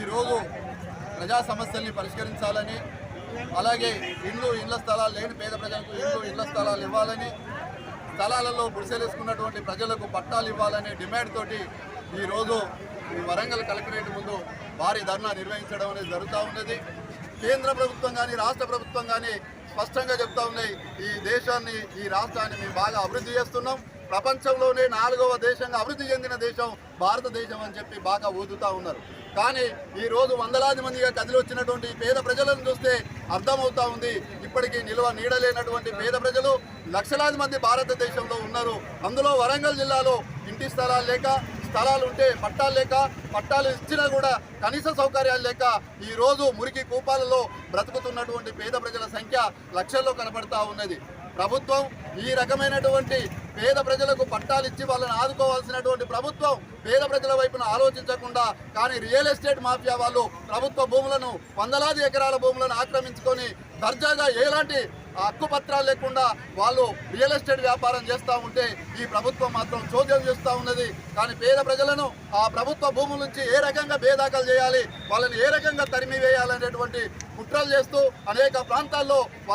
ఈరోజు ప్రజా సమస్యల్ని పరిష్కరించాలని అలాగే ఇండ్లు ఇండ్ల స్థలాలు లేని పేద ప్రజలకు ఇండ్లు ఇండ్ల స్థలాలు ఇవ్వాలని స్థలాలలో గుడిసెలేసుకున్నటువంటి ప్రజలకు పట్టాలు ఇవ్వాలనే డిమాండ్ తోటి ఈరోజు ఈ వరంగల్ కలెక్టరేట్ ముందు భారీ ధర్నా నిర్వహించడం అనేది జరుగుతూ ఉన్నది. కేంద్ర ప్రభుత్వం కానీ రాష్ట్ర ప్రభుత్వం కానీ స్పష్టంగా చెప్తా ఉన్నాయి. ఈ దేశాన్ని ఈ రాష్ట్రాన్ని మేము బాగా అభివృద్ధి చేస్తున్నాం. ప్రపంచంలోనే నాలుగవ దేశంగా అభివృద్ధి చెందిన దేశం భారతదేశం అని చెప్పి బాగా ఊదుతా ఉన్నారు. కానీ ఈరోజు వందలాది మందిగా కదిలి వచ్చినటువంటి పేద ప్రజలను చూస్తే అర్థమవుతా ఉంది. ఇప్పటికీ నిల్వ నీడలేనటువంటి పేద ప్రజలు లక్షలాది మంది భారతదేశంలో ఉన్నారు. అందులో వరంగల్ జిల్లాలో ఇంటి స్థలాలు లేక స్థలాలు ఉంటే పట్టాలు లేక పట్టాలు ఇచ్చినా కూడా కనీస సౌకర్యాలు లేక ఈరోజు మురికి కూపాలలో బ్రతుకుతున్నటువంటి పేద ప్రజల సంఖ్య లక్షల్లో కనబడతా ఉన్నది. ప్రభుత్వం ఈ రకమైనటువంటి పేద ప్రజలకు పట్టాలు ఇచ్చి వాళ్ళని ఆదుకోవాల్సినటువంటి ప్రభుత్వం పేద ప్రజల వైపున ఆలోచించకుండా కానీ రియల్ ఎస్టేట్ మాఫియా వాళ్ళు ప్రభుత్వ భూములను వందలాది ఎకరాల భూములను ఆక్రమించుకొని దర్జాగా ఎలాంటి హక్కుపత్రాలు లేకుండా వాళ్ళు రియల్ ఎస్టేట్ వ్యాపారం చేస్తూ ఉంటే ఈ ప్రభుత్వం మాత్రం చోద్యం చేస్తూ ఉన్నది. కానీ పేద ప్రజలను ఆ ప్రభుత్వ భూముల నుంచి ఏ రకంగా బేదాఖలు చేయాలి? వాళ్ళని ఏ రకంగా తరిమి వేయాలనేటువంటి కుట్రలు చేస్తూ అనేక ప్రాంతాల్లో